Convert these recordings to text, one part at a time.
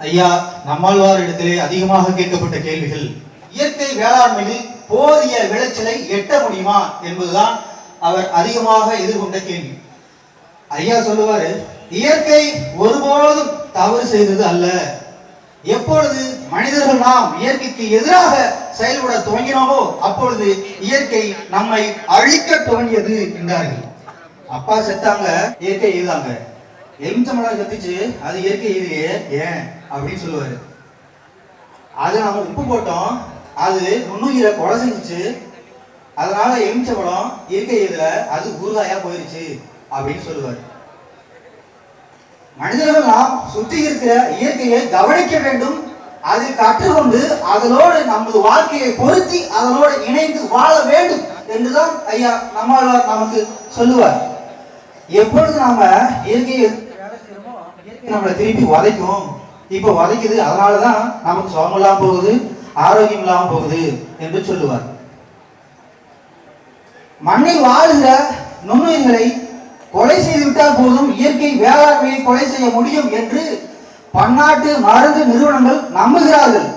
ஐயா நம்மாழ்வார் இடத்திலே அதிகமாக கேட்கப்பட்ட கேள்விகள். இயற்கை வேளாண்மையில் போதிய விளைச்சலை எட்ட முடியுமா என்பதுதான் அவர் அதிகமாக எதிர்கொண்ட கேள்வி. ஐயா சொல்லுவாரு இயற்கை ஒருபோதும் தவறு செய்தது அல்ல. எப்பொழுது மனிதர்கள் நாம் இயற்கைக்கு எதிராக செயல்பட துவங்கினோமோ அப்பொழுது இயற்கை நம்மை அழிக்க துவங்கியது என்றார்கள். அப்பா செத்தாங்க இயற்கை எழுதாங்க எலுமிச்சம்பழம் செத்துச்சு அது இயற்கை எழுதியே ஏன்? அப்படின்னு சொல்லுவாரு. அது நம்ம உப்பு போட்டோம் அது நுண்ணுயிரை கொலை செஞ்சிச்சு. அதனால எலுமிச்சம்பழம் இயற்கை இதுல அது குருதாயா போயிருச்சு அப்படின்னு சொல்லுவாரு. மனிதர்கள் நாம் சுற்றி இருக்கிற இயற்கையை கவனிக்க வேண்டும். அதை கற்றுக்கொண்டு அதனோடு நமது வாழ்க்கையை பொருத்தி அதனோடு இணைந்து வாழ வேண்டும் என்றுதான் ஐயா நம்மாழ்வார் நமக்கு சொல்லுவார். எப்பொழுது நாம இயற்கையை இயற்கை நம்மளை திருப்பி உதைக்கும்? இப்ப உதைக்குது அதனாலதான் நமக்கு சுகம் இல்லாம போகுது ஆரோக்கியம் இல்லாம போகுது என்று சொல்லுவார். மண்ணில் வாழுகிற நுண்ணுயிர்களை கொலை செய்துவிட்டால் போதும் இயற்கை வேளாண்மையை கொலை செய்ய முடியும் என்று பன்னாட்டு மருந்து நிறுவனங்கள் நம்புகிறார்கள்.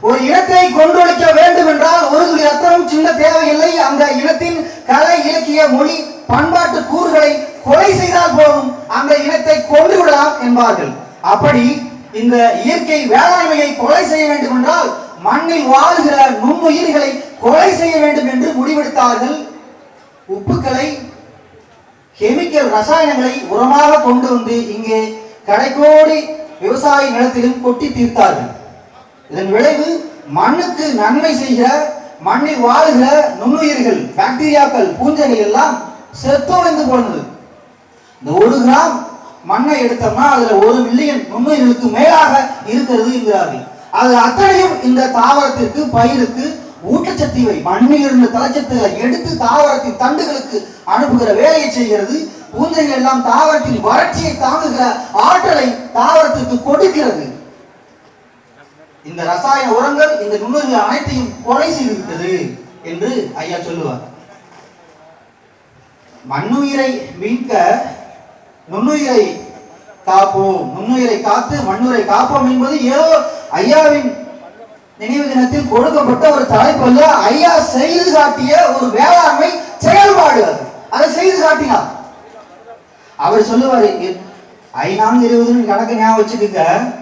ஒரு இனத்தை கொன்றொழிக்க வேண்டும் என்றால் ஒரு துளி ரத்தம் சின்ன தேவையில்லை. அந்த இனத்தின் கலை இலக்கிய மொழி பண்பாட்டு கூறுகளை கொலை செய்தால் போதும் அந்த இனத்தை கொன்று விடலாம் என்பார்கள். அப்படி இந்த இயற்கை வேளாண்மையை கொலை செய்ய வேண்டும் என்றால் மண்ணில் வாழ்கிற நுண்ணுயிர்களை கொலை செய்ய வேண்டும் என்று முடிவெடுத்தார்கள். உப்புக்களை கெமிக்கல் ரசாயனங்களை உரமாக கொண்டு வந்து இங்கே கடைக்கோடி விவசாய நிலத்திலும் கொட்டி தீர்த்தார்கள். இதன் விளைவு மண்ணுக்கு நன்மை செய்கிற மண்ணில் வாழ்கிற நுண்ணுயிர்கள் பாக்டீரியாக்கள் பூஞ்சைகள் எல்லாம் செத்தோடைந்து போனது. இந்த ஒரு கிராம் மண்ணை எடுத்தோம்னா அதுல ஒரு மில்லியன் நுண்ணுயிர்களுக்கு மேலாக இருக்கிறது என்கிறார்கள் அது அத்தனையும் இந்த தாவரத்திற்கு பயிருக்கு ஊட்டச்சத்திவை மண்ணில் இருந்த தலைச்சத்துகளை எடுத்து தாவரத்தின் தண்டுகளுக்கு அனுப்புகிற வேலையை செய்கிறது. பூஞ்சைகள் எல்லாம் தாவரத்தின் வறட்சியை தாங்குகிற ஆற்றலை தாவரத்திற்கு கொடுக்கிறது. இந்த ரசாயன உரங்கள் இந்த நுண்ணுயிர்கள் அனைத்தையும் கொலை செய்திருக்கிறது என்று ஐயா சொல்லுவார். மண்ணுயிரை மீட்க நுண்ணுயிரை காப்போம். நுண்ணுயிரை காத்து மண்ணுரை காப்போம் என்பது ஏதோ ஐயாவின் நினைவு தினத்தில் கொடுக்கப்பட்ட ஒரு தலைப்பு அல்ல. ஐயா செய்து காட்டிய ஒரு வேளாண்மை செயல்பாடு அது. அதை செய்து காட்டினார். அவர் சொல்லுவாரு ஐநாங்க இருபதுன்னு கணக்கு ஞாபகம் வச்சுக்கோங்க.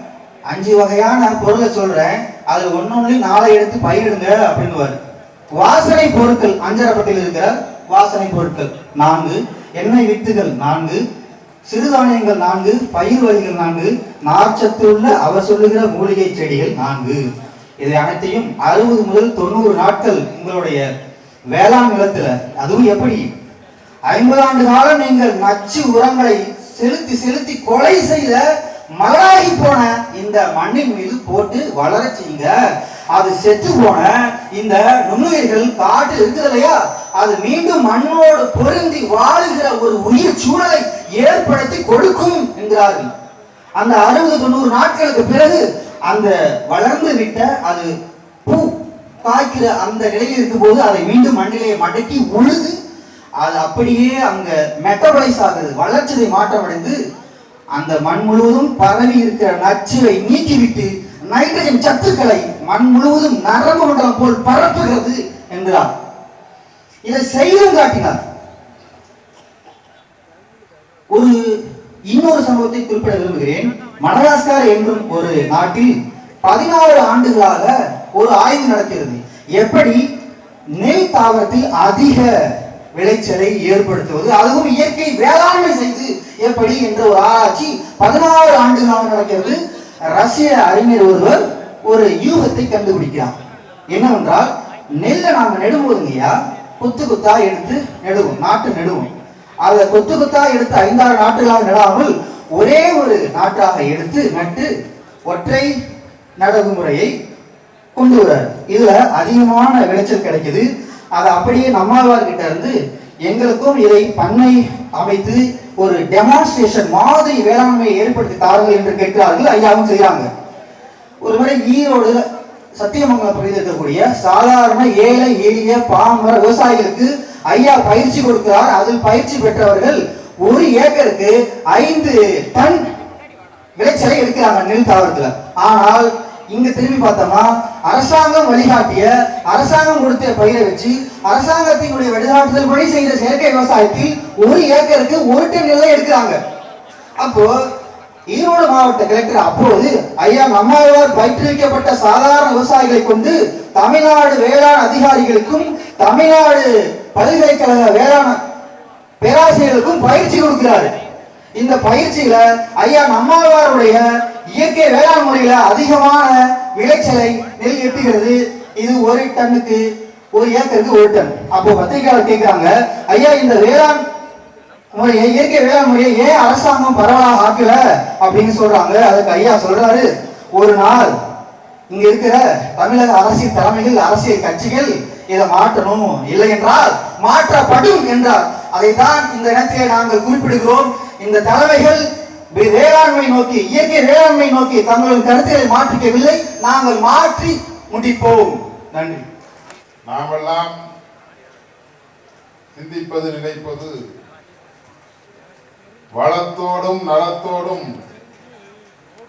அஞ்சு வகையான பொருளை சொல்றேன். அது ஒன்னொன்னு நாளை எடுத்து பயிரிடுங்க அப்படின்னு வாசனை பொருட்கள் அஞ்சரப்பட்டில் இருக்கிற வாசனை பொருட்கள் நான்கு. எண்ணெய் வித்துகள் நான்கு. சிறுதானியங்கள் நான்கு பயிர் வகைகள் நான்கு நார்ச்சத்து உள்ள அவர் சொல்லுகிற மூலிகை செடிகள் நான்கு. இதை அனைத்தையும் அறுபது முதல் தொண்ணூறு நாட்கள் உங்களுடைய வேளாண் நிலத்துல அதுவும் எப்படி? ஐம்பது ஆண்டு காலம் நீங்கள் நச்சு உரங்களை செலுத்தி செலுத்தி கொலை செய்த மலராகி போன இந்த மண்ணின் மீது போட்டு வளர செய்யுங்க. அது செத்து போன இந்த நுண்ணுயிர்கள் காட்டு இருக்குது இல்லையா? அது மீண்டும் மண்ணோடு பொருந்தி வாழுகிற ஒரு உயிர் சூழலை ஏற்படுத்தி கொடுக்கும் என்கிறார்கள். அந்த அறுபது தொண்ணூறு நாட்களுக்கு பிறகு அந்த வளர்ந்து விட்ட அது பூ காய்க்கிற அந்த நிலையில் இருக்கும்போது அதை மீண்டும் மண்ணிலே மடக்கி உழுது அது அப்படியே அங்க மெட்டபலைஸ் ஆகுது வளர்ச்சிதை மாற்றமடைந்து அந்த மண் முழுவதும் பரவி இருக்கிற நச்சுவை நீக்கிவிட்டு நைட்ரஜன் சத்துக்களை மண் முழுவதும் நரம்பு மண்டலம் போல் பரப்புகிறது என்கிறார். இதை செய்தும் காட்டினார். ஒரு இன்னொரு சம்பவத்தை குறிப்பிட விரும்புகிறேன். மடகாஸ்கார் என்றும் ஒரு நாட்டில் பதினாறு ஆண்டுகளாக ஒரு ஆய்வு நடக்கிறது எப்படி நெல் தாவரத்தில் அதிக விளைச்சலை ஏற்படுத்துவது அதுவும் இயற்கை வேளாண்மை செய்து எப்படி என்ற ஒரு ஆராய்ச்சி பதினாறு ஆண்டுகளாக நடக்கிறது. ரஷ்ய அறிஞர் ஒருவர் ஒரு யூகத்தை கண்டுபிடிக்கிறார். என்னவென்றால் நெல்லை நாம இல்லையா குத்து குத்தா எடுத்து நெடுவோம் நாட்டு நெடுவோம். அதை கொத்து கொத்தா எடுத்து ஐந்தாறு நாட்டுகளாக நடாமல் ஒரே ஒரு நாட்டாக எடுத்து நட்டு ஒற்றை நடவு முறையை கொண்டு வர்றாரு. இதுல அதிகமான விளைச்சல் கிடைக்குது. அதை அப்படியே நம்மாழ்வார் கிட்ட இருந்து எங்களுக்கும் இதை பண்ணை அமைத்து ஒரு டெமான்ஸ்ட்ரேஷன் மாதிரி வேளாண்மையை ஏற்படுத்தி தாருங்கள் என்று கேட்கிறார்கள். ஐயாவும் செய்கிறாங்க ஒரு முறை ஈரோடு சத்தியமங்கலம் பகுதியில் இருக்கக்கூடிய சாதாரண ஏழை எளிய பாமர விவசாயிகளுக்கு ஐயா பயிற்சி கொடுக்கிறார். அதில் பயிற்சி பெற்றவர்கள் ஒரு ஏக்கருக்கு ஐந்து டன் விளைச்சலை எடுக்கிறாங்க நெல் தாவரத்துல. ஆனால் இங்க திரும்பி பார்த்தோம்னா அரசாங்கம் வழிகாட்டிய அரசாங்கம் கொடுத்த பயிரை வச்சு அரசாங்கத்தினுடைய வழிகாட்டுதல் படி செய்த செயற்கை விவசாயத்தில் ஒரு ஏக்கருக்கு ஒரு டன் நெல்லை எடுக்கிறாங்க. அப்போ ஈரோடு மாவட்ட கலெக்டர் அப்போது ஐயா நம்மாவார் பயிற்றுவிக்கப்பட்ட சாதாரண விவசாயிகளை கொண்டு தமிழ்நாடு வேளாண் அதிகாரிகளுக்கும் தமிழ்நாடு பல்கலைக்கழக வேளாண் பேராசிரியர்களுக்கும் பயிற்சி கொடுக்கிறாரு. இந்த பயிற்சியில ஐயா நம்மாழ்வாருடைய இயற்கை வேளாண் முறையில அதிகமான விளைச்சலை நெல் எட்டுகிறது இது ஒரு டன்னுக்கு ஒரு ஏக்கருக்கு ஒரு டன். அப்போ பத்திரிகையாளர் கேட்கிறாங்க ஐயா இந்த வேளாண் முறையை இயற்கை வேளாண் முறையை ஏன் அரசாங்கம் பரவலாக ஆக்கல? அப்படின்னு சொல்றாங்க. அதுக்கு ஐயா சொல்றாரு ஒரு நாள் இங்க இருக்கிற தமிழக அரசியல் தலைமைகள் அரசியல் கட்சிகள் இதை மாற்றணும். இல்லை என்றால் மாற்றப்படும் என்றார். அதைத்தான் இந்த இடத்திலே நாங்கள் குறிப்பிடுகிறோம். இந்த தலைமைகள் வேளாண்மை நோக்கி இயற்கை வேளாண்மை நோக்கி தங்களின் கருத்துக்களை மாற்றிக்கவில்லை. நாங்கள் மாற்றி முடிப்போம். நன்றி. நாமெல்லாம் சிந்திப்பது நினைப்பது வளத்தோடும் நலத்தோடும்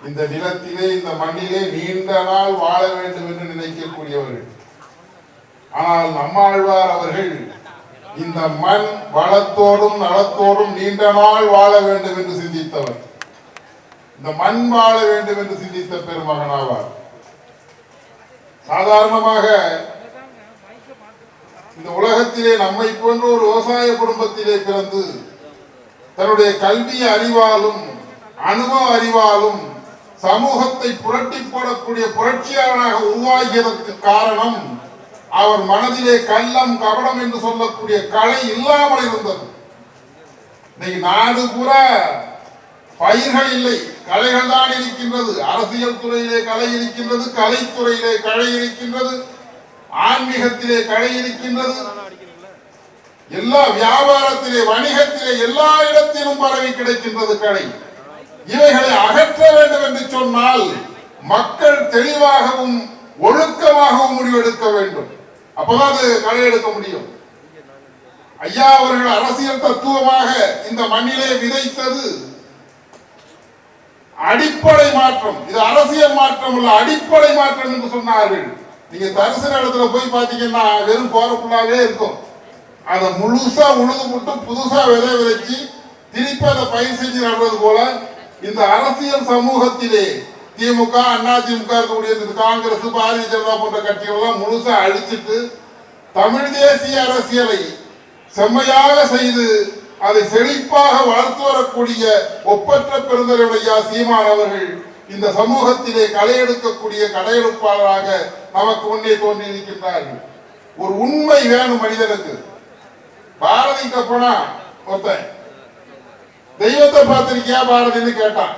இந்த நிலத்திலே இந்த மண்ணிலே நீண்ட நாள் வாழ வேண்டும் என்று நினைக்கக்கூடியவர்கள். ஆனால் நம்மாழ்வார் அவர்கள் இந்த மண் வளத்தோடும் நலத்தோடும் நீண்ட நாள் வாழ வேண்டும் என்று சிந்தித்தவர். இந்த மண் வாழ வேண்டும் என்று சிந்தித்த பெருமகனாவார். சாதாரணமாக இந்த உலகத்திலே நம்மை போன்ற ஒரு விவசாய குடும்பத்திலே பிறந்து தன்னுடைய கல்வி அறிவாலும் அனுபவ அறிவாலும் சமூகத்தை புரட்டி போடக்கூடிய புரட்சியாளனாக உருவாகியதற்கு காரணம் அவர் மனதிலே கள்ளம் கபடம் என்று சொல்லக்கூடிய கலை இல்லாமல் இருந்தது. இன்னைக்கு நாடு பூரா பயிர்கள் இல்லை. கலைகள் தான் இருக்கின்றது. அரசியல் துறையிலே கலை இருக்கின்றது கலைத்துறையிலே கலை இருக்கின்றது ஆன்மீகத்திலே கலை இருக்கின்றது. எல்லா வியாபாரத்திலே வணிகத்திலே எல்லா இடத்திலும் பரவி கிடைக்கின்றது கலை. இவைகளை அகற்ற வேண்டும் என்று சொன்னால் மக்கள் தெளிவாகவும் ஒழுக்கமாகவும் முடிவெடுக்க வேண்டும். அப்பதான் அது களை எடுக்க முடியும். ஐயா அவர்கள் அரசியல் தத்துவமாக இந்த மண்ணிலே விதைத்தது. அடிப்படை மாற்றம் இது அரசியல் மாற்றம் இல்ல அடிப்படை மாற்றம் என்று சொன்னார்கள். நீங்க தரிசன இடத்துல போய் பாத்தீங்கன்னா வெறும் போறப்புள்ளாவே இருக்கும். அதை முழுசா உழுது போட்டு புதுசா விதை விதைச்சு திருப்பி அதை பயிர் செஞ்சு நடுறது போல இந்த அரசியல் சமூகத்திலே திமுக அண்ணா திமுக இருக்கக்கூடிய இந்த காங்கிரஸ் பாரதிய ஜனதா போன்ற கட்சிகள் எல்லாம் முழுசா அழிச்சிட்டு தமிழ் தேசிய அரசியலை செம்மையாக செய்து அதை செழிப்பாக வளர்த்து வரக்கூடிய ஒப்பற்ற பெருந்தலையா சீமான் அவர்கள் இந்த சமூகத்திலே களை எடுக்கக்கூடிய கடையெடுப்பாளராக நமக்கு முன்னே தோன்றி இருக்கின்றார்கள் ஒரு உண்மை வேணும் மனிதனுக்கு. பாரதி கிட்ட போனா ஒருத்தன் தெய்வத்தை பார்த்திருக்கியா பாரதின்னு கேட்டான்.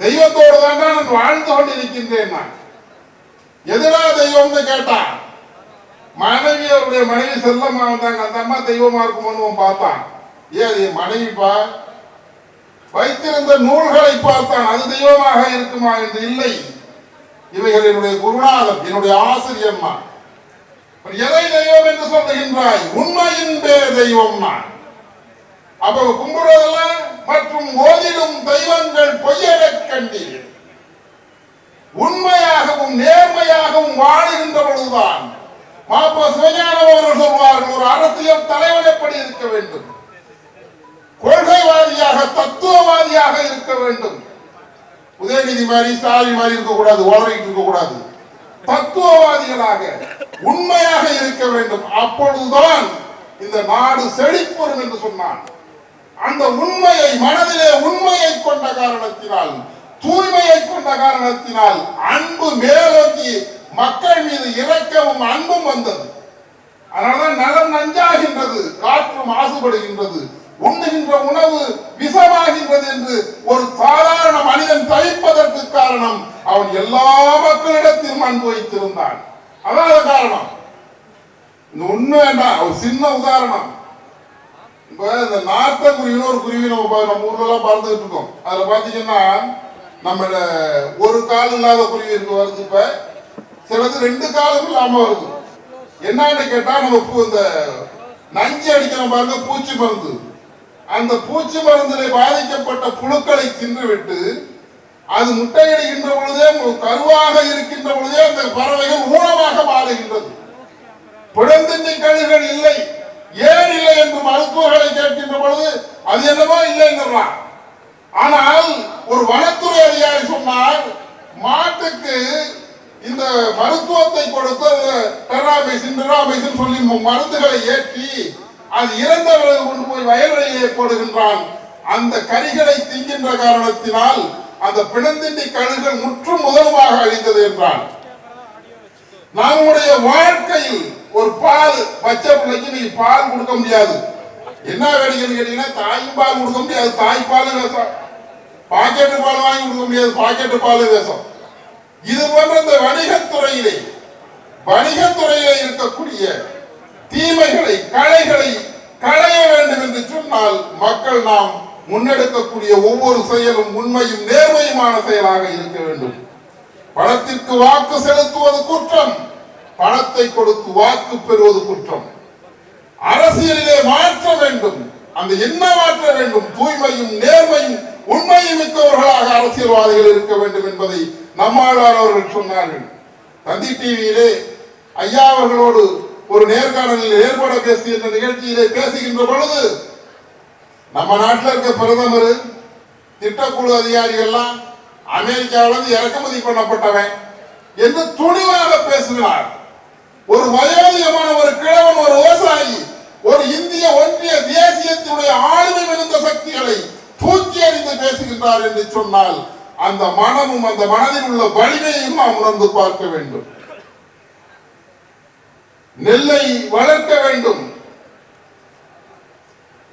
தெய்வத்தோடு தான் நான் வாழ்ந்து கொண்டிருக்கின்றேன் நான் எதிரா தெய்வம்னு கேட்டான் மனைவி அவருடைய மனைவி செல்லம்மா வந்தாங்க அந்த அம்மா தெய்வமா இருக்கும்னு பார்த்தான் ஏன் அது மனைவிப்பா வைத்திருந்த நூல்களை பார்த்தான் அது தெய்வமாக இருக்குமா என்று இல்லை இவைகள் என்னுடைய குருநாதன் என்னுடைய ஆசிரியம்மா எதை தெய்வம் என்று சொல்லுகின்றாய் உண்மையின் பேர் தெய்வம் நான் அப்ப கும்பிடுறதெல்லாம் மற்றும் மாப்ப சிவஞானம் அவர்கள் சொல்வார்கள் ஒரு அரசியல் தலைவன் எப்படி இருக்க வேண்டும்? கொள்கைவாதியாக தத்துவவாதியாக இருக்க வேண்டும். உதயநிதி மாதிரி ஸ்டாலின் மாதிரி இருக்கக்கூடாது உளறிட்டு இருக்கக்கூடாது. தத்துவவாதிகளாக உண்மையாக இருக்க வேண்டும். அப்பொழுதுதான் இந்த நாடு செழிப்பெறும் என்று சொன்னான். அந்த உண்மையை மனதிலே உண்மையை கொண்ட காரணத்தினால் தூய்மையை கொண்ட காரணத்தினால் அன்பு மேலோக்கி மக்கள் மீது இறக்கவும் அன்பும் வந்தது. அதனாலதான் நலம் நஞ்சாகின்றது காற்று மாசுபடுகின்றது உண்ணுகின்ற உணவு விஷமாகின்றது என்று ஒரு சாதாரண மனிதன் தவிப்பதற்கு காரணம் அவன் எல்லா மக்களிடத்திலும் அன்பு வைத்திருந்தான். அதான் காரணம். இந்த ஒண்ணு வேண்டாம் ஒரு சின்ன உதாரணம். இப்ப இந்த நாட்டக்குருவின்னு ஒரு குருவி நம்ம நம்ம ஊர்ல எல்லாம் பறந்துகிட்டு இருக்கோம். அதுல பாத்தீங்கன்னா நம்ம ஒரு கால் இல்லாத குருவி இருக்கு வருது இப்ப. சிலது ரெண்டு காலம் இல்லாம வருது. என்னன்னு கேட்டா நம்ம இந்த நஞ்சு அடிக்கிற பாருங்க பூச்சி மருந்து. அந்த பூச்சி மருந்திலே பாதிக்கப்பட்ட புழுக்களை தின்றுவிட்டு அது முட்டையிடுகின்ற பொழுதே கருவாக இருக்கின்ற பொழுதே அந்த பறவைகள் ஊனமாக மாறுகின்றது பிடந்தின்னி கழிவுகள் இல்லை. ஏன் இல்லை என்று மருத்துவர்களை கேட்கின்ற பொழுது அது என்னவோ இல்லைங்கிறான் ஆனால் ஒரு வனத்துறை அதிகாரி சொன்னார் மாட்டுக்கு இந்த மருத்துவத்தை கொடுத்து டெராமைசின் டெராமைசின் சொல்லி மருந்துகளை ஏற்றி அது இறந்தவர்கள் கொண்டு போய் வயல்வெளியிலே போடுகின்றான். அந்த கறிகளை திங்கின்ற காரணத்தினால் அந்த பிணந்திண்டி கழுகுகள் முற்றும் முதலுமாக அழிந்தது என்றான். நம்முடைய வாழ்க்கையில் ஒரு பால் பச்சை பிள்ளைக்கு நீ பால் கொடுக்க முடியாது. என்ன வேடிக்கைன்னு கேட்டீங்கன்னா தாயும் பால் கொடுக்க முடியாது. தாய் பால் விஷம் பாக்கெட்டு பால் வாங்கி கொடுக்க முடியாது. பாக்கெட்டு பால் விஷம் இது போன்ற இந்த வணிகத்துறையிலே வணிகத்துறையிலே இருக்கக்கூடிய தீமைகளை களைகளை களைய வேண்டும் என்று சொன்னால் மக்கள் நாம் முன்னெடுக்கக்கூடிய ஒவ்வொரு செயலும் உண்மையும் நேர்மையுமான செயலாக இருக்க வேண்டும். பணத்திற்கு வாக்கு செலுத்துவது குற்றம் பணத்தை கொடுத்து வாக்கு பெறுவது குற்றம். அரசியலிலே மாற்ற வேண்டும் அந்த என்ன மாற்ற வேண்டும்? தூய்மையும் நேர்மையும் உண்மையும் மிக்கவர்களாக அரசியல்வாதிகள் இருக்க வேண்டும் என்பதை நம்மாழ்வார் அவர்கள் சொன்னார்கள். தந்தி டிவியிலே ஐயா அவர்களோடு ஒரு நேர்காணலில் ஏற்பட பேசிய நிகழ்ச்சியிலே பேசுகின்ற பொழுது நம்ம நாட்டில் இருக்க பிரதமர் திட்டக்குழு அதிகாரிகள்லாம் அமெரிக்காவிலிருந்து இறக்குமதி பண்ணப்பட்டவன் என்று துணிவாக பேசுகிறார் ஒரு வயோதிகமான ஒரு கிழவன் ஒரு விவசாயி ஒரு இந்திய ஒன்றிய தேசியத்தினுடைய ஆளுமை மிகுந்த சக்திகளை தூக்கி அறிந்து பேசுகின்றார் என்று சொன்னால் அந்த மனமும் அந்த மனதில் உள்ள வலிமையையும் நாம் உணர்ந்து பார்க்க வேண்டும். நெல்லை வளர்க்க வேண்டும்.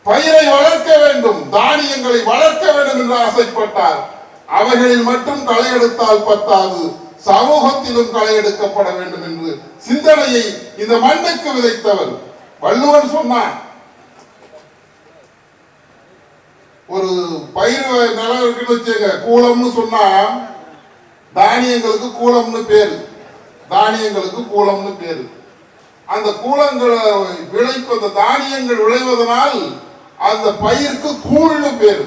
பயிரை வளர்க்க வேண்டும். தானியங்களை வளர்க்க வேண்டும் என்று ஆசைப்பட்டார் அவைகளில் மட்டும் களை எடுத்தால் பத்தாது. சமூகத்திலும் களை எடுக்கப்பட வேண்டும் என்று சிந்தனையை இந்த மண்ணுக்கு விதைத்தவர் வள்ளுவன் சொன்னார். ஒரு பயிர் நிலம் இருக்குன்னு வச்சுங்க கூலம்னு சொன்னா தானியங்களுக்கு கூலம்னு பேர். தானியங்களுக்கு கூலம்னு பேரு. அந்த கூலங்களை விளைப்பு அந்த தானியங்கள் விளைவதனால் அந்த பயிருக்கு கூழ்னு பேரு.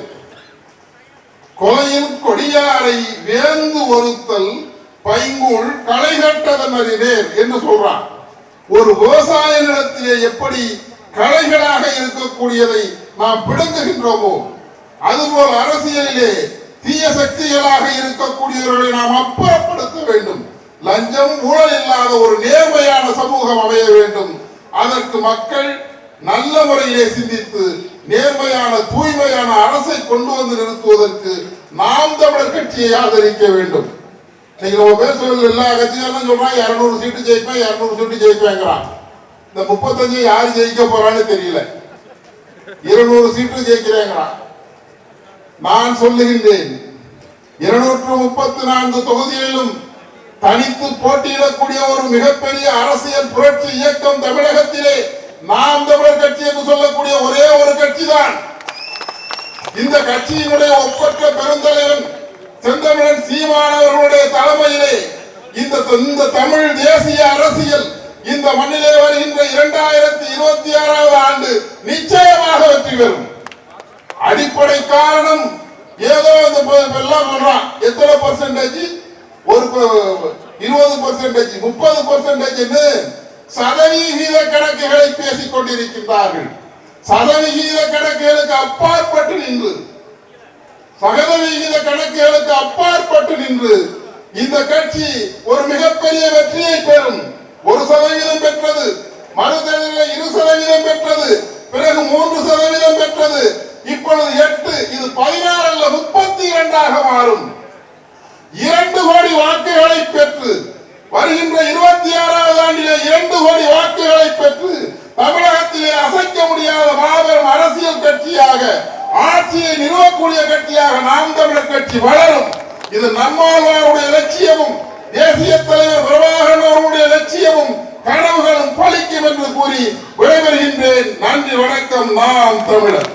கொலையில் கொடியாரை வேந்து ஒருத்தல் பைங்கூழ் களை கட்டதன் அறிநேர் என்று சொல்றான். ஒரு விவசாய நிலத்திலே எப்படி களைகளாக இருக்கக்கூடியதை நாம் பிடுங்குகின்றோமோ அதுபோல் அரசியலிலே தீய சக்திகளாக இருக்கக்கூடியவர்களை நாம் அப்புறப்படுத்த வேண்டும். லஞ்சம் ஊழல் இல்லாத ஒரு நேர்மையான சமூகம் அமைய வேண்டும். அதற்கு மக்கள் நல்ல முறையிலே சிந்தித்து நேர்மையான தூய்மையான அரசை கொண்டு வந்து நிறுத்துவதற்கு நாம் தமிழர் கட்சியை ஆதரிக்க வேண்டும். இன்னைக்கு நம்ம எல்லா கட்சிகளும் சொல்றான் இருநூறு சீட்டு ஜெயிப்பேன் இருநூறு சீட்டு ஜெயிப்பேங்கிறான். இந்த முப்பத்தஞ்சு யார் ஜெயிக்க போறான்னு தெரியல. இருநூறு சீட்டு ஜெயிக்கிறேங்கிறான். நான் சொல்லுகின்றேன். இருநூற்று முப்பத்தி நான்கு தொகுதிகளிலும் தனித்து போட்டியிடக்கூடிய ஒரு மிகப்பெரிய அரசியல் புரட்சி இயக்கம் தமிழகத்திலே நாம் தமிழர் கட்சி என்று சொல்லக்கூடிய ஒரே ஒரு கட்சி தான் இந்த கட்சியினுடைய ஒப்பற்ற பெருந்தலைவன் செந்தமிழன் சீமானவர்களுடைய தலைமையிலே இந்த இந்த தமிழ் தேசிய அரசியல் இந்த மண்ணிலே வருகின்ற இரண்டாயிரத்தி இருபத்தி ஆறாவது ஆண்டு நிச்சயமாக வெற்றி பெறும். அடிப்படை காரணம் ஏதோ இந்த எல்லாம் சொல்றான். எத்தனை பர்சன்டேஜ் ஒரு இருபது பர்சன்டேஜ் முப்பது பர்சன்டேஜ் சதவிகித கணக்குகளை பேசிக் கொண்டிருக்கின்றார்கள். சதவிகித கணக்குகளுக்கு அப்பாற்பட்டு நின்று சதவிகித கணக்குகளுக்கு அப்பாற்பட்டு நின்று இந்த கட்சி ஒரு மிகப்பெரிய வெற்றியை பெறும். ஒரு சதவீதம் பெற்றது மறுதலில் இரு சதவீதம் பெற்றது பிறகு மூன்று சதவீதம் பெற்றது. இப்பொழுது எட்டு இது பதினாறு அல்ல முப்பத்தி இரண்டாக மாறும். இரண்டு கோடி வாக்குகளை பெற்று வருகின்ற இருபத்தி ஆறாவது ஆண்டிலே இரண்டு கோடி வாக்குகளை பெற்று தமிழகத்திலே அசைக்க முடியாத மாபெரும் அரசியல் கட்சியாக ஆட்சியை நிறுவக்கூடிய கட்சியாக நாம் தமிழர் கட்சி வளரும். இது நம்மாழ்வாருடைய லட்சியமும் தேசிய தலைவர் பிரபாகரன் லட்சியமும் கனவுகளும் பழிக்கும் என்று கூறி விடைபெறுகின்றேன். நன்றி வணக்கம். நாம் தமிழர்.